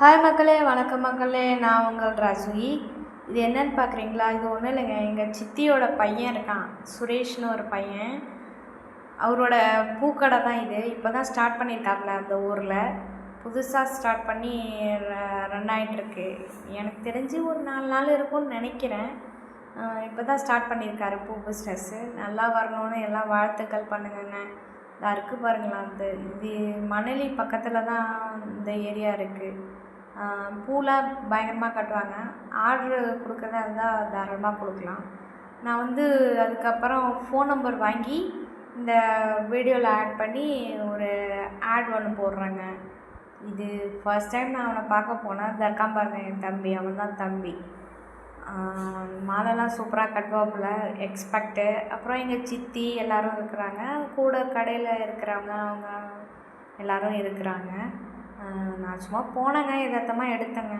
Hi மக்களே வணக்கம் மக்களே. நான் உங்கள் ராஜுகி இது என்னன்னு பார்க்குறீங்களா இது ஒன்றும் இல்லைங்க. எங்கள் சித்தியோட பையன் இருக்கான். சுரேஷ்னு ஒரு பையன். அவரோட பூக்கடை தான் இது. இப்போ தான் ஸ்டார்ட் பண்ணியிருக்காப்புல அந்த ஊரில். புதுசாக ஸ்டார்ட் பண்ணி ரன் ஆகிட்டுருக்கு எனக்கு தெரிஞ்சு ஒரு நாலு நாள் இருக்கும்னு நினைக்கிறேன். இப்போ தான் ஸ்டார்ட் பண்ணியிருக்காரு பூ பிஸ்னஸ்ஸு நல்லா வரணும்னு எல்லாம் வாழ்த்துக்கள் பண்ணுங்கங்க. இதா இருக்குது பாருங்களா அந்த இது மணலி பக்கத்தில் தான் இந்த ஏரியா இருக்குது பூலாம் பயங்கரமாக கட்டுவாங்க. ஆர்ட்ரு கொடுக்குறதா இருந்தால் தாராளமாக கொடுக்கலாம். நான் வந்து அதுக்கப்புறம் ஃபோன் நம்பர் வாங்கி இந்த வீடியோவில் ஆட் பண்ணி ஒரு ஆட் ஒன்று போடுறேங்க. இது ஃபர்ஸ்ட் டைம் நான் அவனை பார்க்க போனேன். தர்காம் பாருங்க என் தம்பி. அவன் தான் தம்பி. மாலைலாம் சூப்பராக கட்டுவாப்புல எக்ஸ்பெக்ட்டு அப்புறம் எங்கள் சித்தி எல்லோரும் இருக்கிறாங்க. கூட கடையில் இருக்கிறவங்க அவங்க எல்லோரும் இருக்கிறாங்க. நான் சும்மா போனேங்க எதார்த்தமாக எடுத்தேங்க.